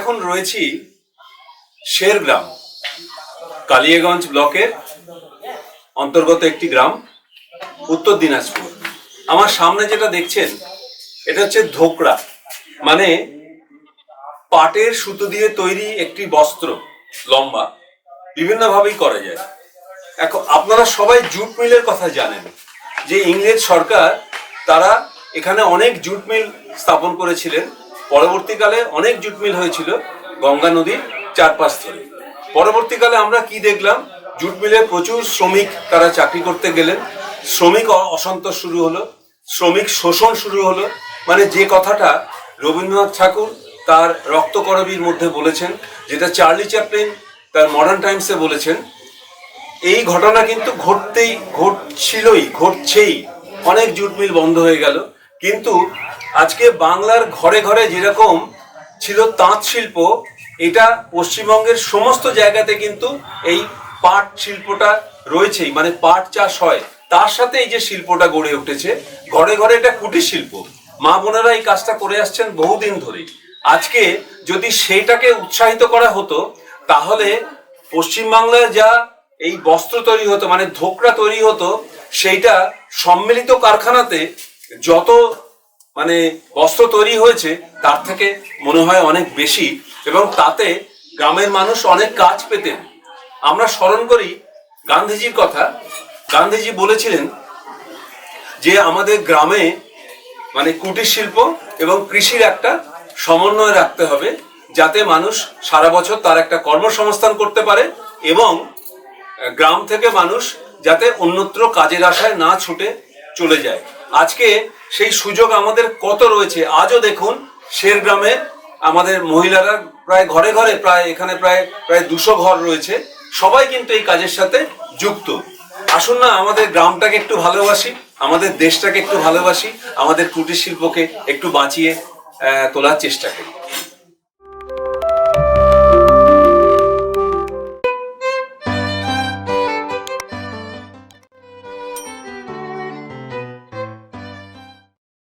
এখন রয়েছি শেরগ্রাম, কালিয়াগঞ্জ ব্লকের অন্তর্গত একটি গ্রাম, উত্তর দিনাজপুর। আমার সামনে যেটা দেখছেন, এটা হচ্ছে ধোকরা মানে পাটের সুতো দিয়ে তৈরি একটি বস্ত্র, লম্বা, বিভিন্নভাবেই করা যায়। এখন আপনারা সবাই জুট মিলের কথা জানেন যে ইংরেজ সরকার তারা এখানে অনেক জুট মিল স্থাপন করেছিলেন। পরবর্তীকালে অনেক জুটমিল হয়েছিল গঙ্গা নদীর চারপাশ ধরে পরবর্তীকালে আমরা কি দেখলাম? জুট মিলে প্রচুর শ্রমিক তারা চাকরি করতে গেলেন। শ্রমিক অসন্তোষ শুরু হলো, শ্রমিক শোষণ শুরু হলো। মানে যে কথাটা রবীন্দ্রনাথ ঠাকুর তার রক্তকরবীর মধ্যে বলেছেন, যেটা চার্লি চ্যাপলিন তার মডার্ন টাইমসে বলেছেন, এই ঘটনা কিন্তু ঘটতেই, ঘটছিলই, ঘটছেই। অনেক জুট মিল বন্ধ হয়ে গেল। কিন্তু আজকে বাংলার ঘরে ঘরে যেরকম ছিল তাঁত শিল্প, এটা পশ্চিমবঙ্গের সমস্ত জায়গাতে কিন্তু এই পাট শিল্পটা রয়েছেই মানে পাট চাষ হয়। তার সাথে এই যে শিল্পটা গড়ে উঠেছে, ঘরে ঘরে এটা কুটির শিল্প। মা বোনেরা এই কাজটা করে আসছেন বহুদিন ধরে আজকে যদি সেইটাকে উৎসাহিত করা হতো, তাহলে পশ্চিমবাংলায় যা এই বস্ত্র তৈরি হতো মানে ধোকরা তৈরি হতো, সেইটা সম্মিলিত কারখানাতে যত মানে বস্ত্র তৈরি হয়েছে, তার থেকে মনে হয় অনেক বেশি এবং তাতে গ্রামের মানুষ অনেক কাজ পেতেন। আমরা স্মরণ করি গান্ধীজির কথা। গান্ধীজি বলেছিলেন যে আমাদের গ্রামে মানে কুটির শিল্প এবং কৃষির একটা সমন্বয় রাখতে হবে, যাতে মানুষ সারা বছর তার একটা কর্মসংস্থান করতে পারে এবং গ্রাম থেকে মানুষ যাতে অন্যত্র কাজের আশায় না ছুটে চলে যায়। আজকে সেই সুযোগ আমাদের কত রয়েছে? আজও দেখুন শের গ্রামে আমাদের মহিলারা প্রায় ঘরে ঘরে প্রায় এখানে প্রায় প্রায় দুশো ঘর রয়েছে। সবাই কিন্তু এই কাজের সাথে যুক্ত। আসুন না, আমাদের গ্রামটাকে একটু ভালোবাসি, আমাদের দেশটাকে একটু ভালোবাসি, আমাদের কুটির শিল্পকে একটু বাঁচিয়ে তোলার চেষ্টা করি।